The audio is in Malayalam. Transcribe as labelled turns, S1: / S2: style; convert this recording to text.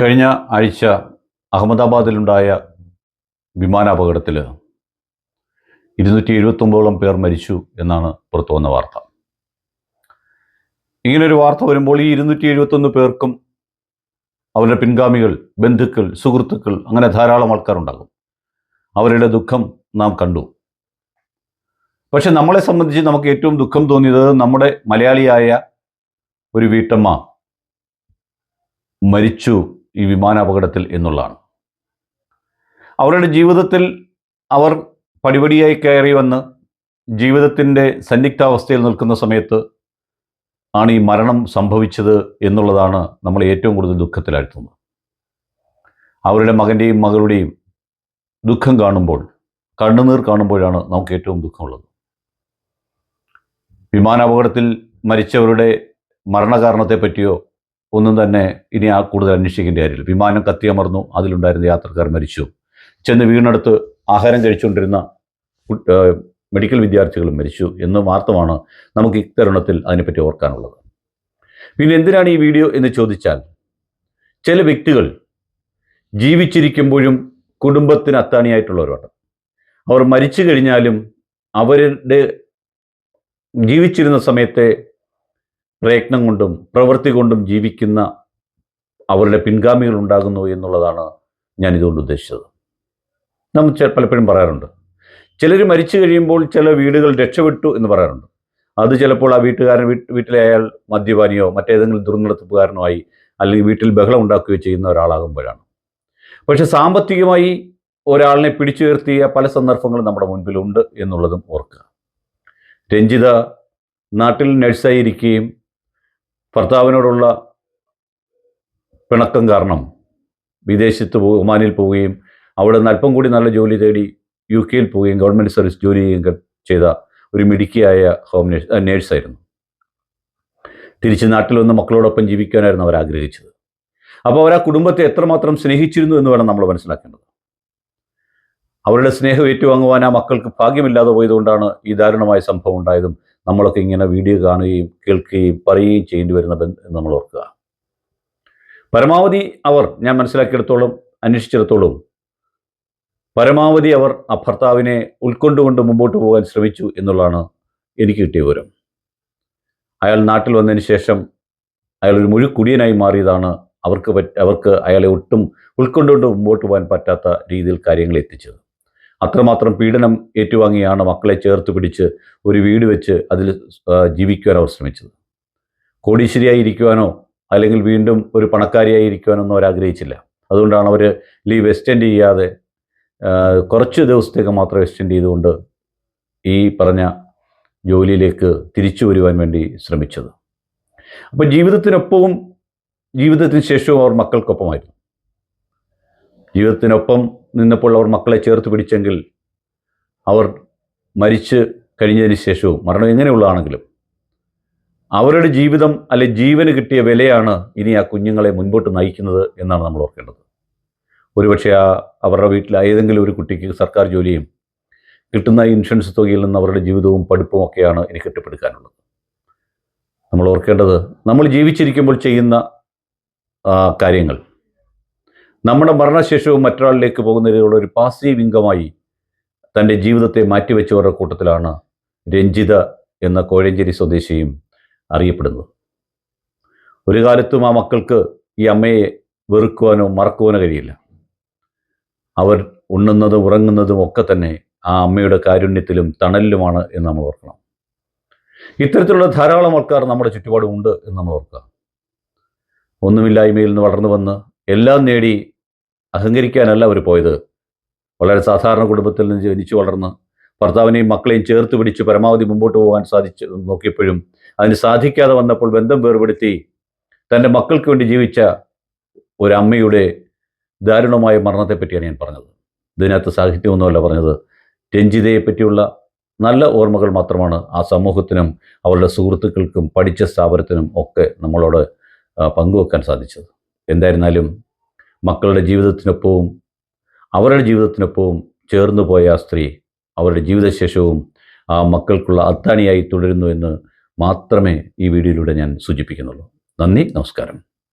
S1: കഴിഞ്ഞ ആഴ്ച അഹമ്മദാബാദിലുണ്ടായ വിമാനാപകടത്തിൽ ഇരുന്നൂറ്റി എഴുപത്തൊമ്പതോളം പേർ മരിച്ചു എന്നാണ് പുറത്തു വന്ന വാർത്ത. ഇങ്ങനൊരു വാർത്ത വരുമ്പോൾ ഈ ഇരുന്നൂറ്റി എഴുപത്തൊന്ന് പേർക്കും അവരുടെ പിൻഗാമികൾ ബന്ധുക്കൾ സുഹൃത്തുക്കൾ അങ്ങനെ ധാരാളം ആൾക്കാരുണ്ടാകും. അവരുടെ ദുഃഖം നാം കണ്ടു. പക്ഷെ നമ്മളെ സംബന്ധിച്ച് നമുക്ക് ഏറ്റവും ദുഃഖം തോന്നിയത് നമ്മുടെ മലയാളിയായ ഒരു വീട്ടമ്മ മരിച്ചു ഈ വിമാനാപകടത്തിൽ എന്നുള്ളതാണ്. അവരുടെ ജീവിതത്തിൽ അവർ പടിപടിയായി കയറി വന്ന് ജീവിതത്തിന്റെ സന്നിഗ്ധാവസ്ഥയിൽ നിൽക്കുന്ന സമയത്ത് ആണ് ഈ മരണം സംഭവിച്ചത് എന്നുള്ളതാണ് നമ്മൾ ഏറ്റവും കൂടുതൽ ദുഃഖത്തിലാഴ്ത്തുന്നത്. അവരുടെ മകന്റെയും മകളുടെയും ദുഃഖം കാണുമ്പോൾ കണ്ണുനീർ കാണുമ്പോഴാണ് നമുക്ക് ഏറ്റവും ദുഃഖമുള്ളത്. വിമാനാപകടത്തിൽ മരിച്ചവരുടെ മരണകാരണത്തെ പറ്റിയോ ഒന്നും തന്നെ ഇനി ആ കൂടുതൽ അന്വേഷിക്കേണ്ട കാര്യമില്ല. വിമാനം കത്തിയമർന്നു. അതിലുണ്ടായിരുന്ന യാത്രക്കാർ മരിച്ചു. ചെന്ന് വീണടുത്ത് ആഹാരം കഴിച്ചുകൊണ്ടിരുന്ന മെഡിക്കൽ വിദ്യാർത്ഥികളും മരിച്ചു എന്ന് മാത്രമാണ് നമുക്ക് ഇത്തരുണത്തിൽ അതിനെപ്പറ്റി ഓർക്കാനുള്ളത്. പിന്നെ എന്തിനാണ് ഈ വീഡിയോ എന്ന് ചോദിച്ചാൽ ചില വ്യക്തികൾ ജീവിച്ചിരിക്കുമ്പോഴും കുടുംബത്തിന് അത്താണിയായിട്ടുള്ളവരുണ്ട്. അവർ മരിച്ചു കഴിഞ്ഞാലും അവരുടെ ജീവിച്ചിരുന്ന സമയത്തെ പ്രയത്നം കൊണ്ടും പ്രവൃത്തി കൊണ്ടും ജീവിക്കുന്ന അവരുടെ പിൻഗാമികൾ ഉണ്ടാകുന്നു എന്നുള്ളതാണ് ഞാൻ ഇതുകൊണ്ട് ഉദ്ദേശിച്ചത് നമ്മൾ പലപ്പോഴും പറയാറുണ്ട്. ചിലർ മരിച്ചു കഴിയുമ്പോൾ ചില വീടുകൾ രക്ഷപ്പെട്ടു എന്ന് പറയാറുണ്ട്. അത് ചിലപ്പോൾ ആ വീട്ടുകാരൻ വീട്ട് വീട്ടിലെ അയാൾ മദ്യപാനിയോ മറ്റേതെങ്കിലും ദുർനടത്തിപ്പുകാരനോ ആയി അല്ലെങ്കിൽ വീട്ടിൽ ബഹളം ഉണ്ടാക്കുകയോ ചെയ്യുന്ന ഒരാളാകുമ്പോഴാണ്. പക്ഷെ സാമ്പത്തികമായി ഒരാളിനെ പിടിച്ചുയർത്തിയ പല സന്ദർഭങ്ങളും നമ്മുടെ മുൻപിലുണ്ട് എന്നുള്ളതും ഓർക്കുക. രഞ്ജിത നാട്ടിൽ നഴ്സായിരിക്കുകയും ഭർത്താവിനോടുള്ള പിണക്കം കാരണം വിദേശത്ത് പോ ഒമാനിൽ പോവുകയും അവിടെ നിന്ന് അല്പം കൂടി നല്ല ജോലി തേടി യു കെയിൽ പോവുകയും ഗവൺമെന്റ് സർവീസ് ജോലി ചെയ്യുകയും ചെയ്ത ഒരു മിടുക്കിയായ ഹോം നേഴ്സ് നേഴ്സായിരുന്നു. തിരിച്ച് നാട്ടിൽ വന്ന് മക്കളോടൊപ്പം ജീവിക്കാനായിരുന്നു അവർ ആഗ്രഹിച്ചത് അപ്പോൾ അവർ ആ കുടുംബത്തെ എത്രമാത്രം സ്നേഹിച്ചിരുന്നു എന്ന് വേണം നമ്മൾ മനസ്സിലാക്കേണ്ടത്. അവരുടെ സ്നേഹം ഏറ്റുവാങ്ങുവാൻ ആ മക്കൾക്ക് ഭാഗ്യമില്ലാതെ പോയതുകൊണ്ടാണ് ഈ ദാരുണമായ സംഭവം ഉണ്ടായതും നമ്മളൊക്കെ ഇങ്ങനെ വീഡിയോ കാണുകയും കേൾക്കുകയും പറയുകയും ചെയ്യേണ്ടി വരുന്ന നമ്മൾ ഓർക്കുക. പരമാവധി അവർ ഞാൻ മനസ്സിലാക്കിയെടുത്തോളം അന്വേഷിച്ചിടത്തോളം പരമാവധി അവർ ആ ഭർത്താവിനെ ഉൾക്കൊണ്ടുകൊണ്ട് മുമ്പോട്ട് പോകാൻ ശ്രമിച്ചു എന്നുള്ളതാണ് എനിക്ക് കിട്ടിയ വിവരം. അയാൾ നാട്ടിൽ വന്നതിന് ശേഷം അയാൾ ഒരു മുഴുക്കുടിയനായി മാറിയതാണ് അവർക്ക് പറ്റ അവർക്ക് അയാളെ ഒട്ടും ഉൾക്കൊണ്ടുകൊണ്ട് മുമ്പോട്ട് പോകാൻ പറ്റാത്ത രീതിയിൽ കാര്യങ്ങൾ എത്തിച്ചത്. അത്രമാത്രം പീഡനം ഏറ്റുവാങ്ങിയാണ് മക്കളെ ചേർത്ത് പിടിച്ച് ഒരു വീട് വെച്ച് അതിൽ ജീവിക്കുവാൻ അവർ ശ്രമിച്ചത്. കോടീശ്വരിയായി ഇരിക്കുവാനോ അല്ലെങ്കിൽ വീണ്ടും ഒരു പണക്കാരിയായി ഇരിക്കുവാനോ ഒന്നും അവർ ആഗ്രഹിച്ചില്ല. അതുകൊണ്ടാണ് അവർ ലീവ് എക്സ്റ്റെൻഡ് ചെയ്യാതെ കുറച്ച് ദിവസത്തേക്ക് മാത്രം എക്സ്റ്റെൻഡ് ചെയ്തുകൊണ്ട് ഈ പറഞ്ഞ ജോലിയിലേക്ക് തിരിച്ചു വരുവാൻ വേണ്ടി ശ്രമിച്ചത്. അപ്പോൾ ജീവിതത്തിനൊപ്പവും ജീവിതത്തിന് ശേഷവും അവർ മക്കൾക്കൊപ്പമായിരുന്നു. ജീവിതത്തിനൊപ്പം നിന്നപ്പോൾ അവർ മക്കളെ ചേർത്ത് പിടിച്ചെങ്കിൽ അവർ മരിച്ച് കഴിഞ്ഞതിന് ശേഷവും മരണം എങ്ങനെയുള്ളതാണെങ്കിലും അവരുടെ ജീവിതം അല്ലെ ജീവന് കിട്ടിയ വിലയാണ് ഇനി ആ കുഞ്ഞുങ്ങളെ മുൻപോട്ട് നയിക്കുന്നത് എന്നാണ് നമ്മൾ ഓർക്കേണ്ടത്. ഒരുപക്ഷെ ആ അവരുടെ വീട്ടിൽ ഏതെങ്കിലും ഒരു കുട്ടിക്ക് സർക്കാർ ജോലിയും കിട്ടുന്ന ഇൻഷുറൻസ് തുകയിൽ നിന്ന് അവരുടെ ജീവിതവും പഠിപ്പും ഒക്കെയാണ് ഇനി കെട്ടിപ്പടുക്കാനുള്ളത്. നമ്മൾ ഓർക്കേണ്ടത് നമ്മൾ ജീവിച്ചിരിക്കുമ്പോൾ ചെയ്യുന്ന കാര്യങ്ങൾ നമ്മുടെ മരണശേഷവും മറ്റൊരാളിലേക്ക് പോകുന്നതിലുള്ള ഒരു പാസീവ് ഇംഗമായി തന്റെ ജീവിതത്തെ മാറ്റിവെച്ചവരുടെ കൂട്ടത്തിലാണ് രഞ്ജിത എന്ന കോഴഞ്ചേരി സ്വദേശിയും അറിയപ്പെടുന്നത്. ഒരു കാലത്തും ആ മക്കൾക്ക് ഈ അമ്മയെ വെറുക്കുവാനോ മറക്കുവാനോ കഴിയില്ല. അവർ ഉണ്ണുന്നതും ഉറങ്ങുന്നതും ഒക്കെ തന്നെ ആ അമ്മയുടെ കാരുണ്യത്തിലും തണലിലുമാണ് എന്ന് നമ്മൾ ഓർക്കണം. ഇത്തരത്തിലുള്ള ധാരാളം ആൾക്കാർ നമ്മുടെ ചുറ്റുപാടും ഉണ്ട് എന്ന് നമ്മൾ ഓർക്കുക. ഒന്നുമില്ലായ്മയിൽ നിന്ന് വളർന്നു വന്ന് എല്ലാം നേടി അഹങ്കരിക്കാനല്ല അവർ പോയത്. വളരെ സാധാരണ കുടുംബത്തിൽ നിന്ന് ജനിച്ചു വളർന്ന് ഭർത്താവിനെയും മക്കളെയും ചേർത്ത് പിടിച്ച് പരമാവധി മുമ്പോട്ട് പോകാൻ സാധിച്ചു നോക്കിയപ്പോഴും അതിന് സാധിക്കാതെ വന്നപ്പോൾ ബന്ധം വേർപെടുത്തി തന്റെ മക്കൾക്ക് വേണ്ടി ജീവിച്ച ഒരമ്മയുടെ ദാരുണമായ മരണത്തെപ്പറ്റിയാണ് ഞാൻ പറഞ്ഞത്. ഇതിനകത്ത് സാഹിത്യമൊന്നുമല്ല പറഞ്ഞത്. രഞ്ജിതയെ പറ്റിയുള്ള നല്ല ഓർമ്മകൾ മാത്രമാണ് ആ സമൂഹത്തിനും അവരുടെ സുഹൃത്തുക്കൾക്കും പഠിച്ച സ്ഥാപനത്തിനും ഒക്കെ നമ്മളോട് പങ്കുവെക്കാൻ സാധിച്ചത്. എന്തായിരുന്നാലും മക്കളുടെ ജീവിതത്തിനൊപ്പവും അവരുടെ ജീവിതത്തിനൊപ്പവും ചേർന്നു പോയ ആ സ്ത്രീ അവരുടെ ജീവിതശേഷവും ആ മക്കൾക്കുള്ള അത്താണിയായി തുടരുന്നു എന്ന് മാത്രമേ ഈ വീഡിയോയിലൂടെ ഞാൻ സൂചിപ്പിക്കുന്നുള്ളൂ. നന്ദി നമസ്കാരം.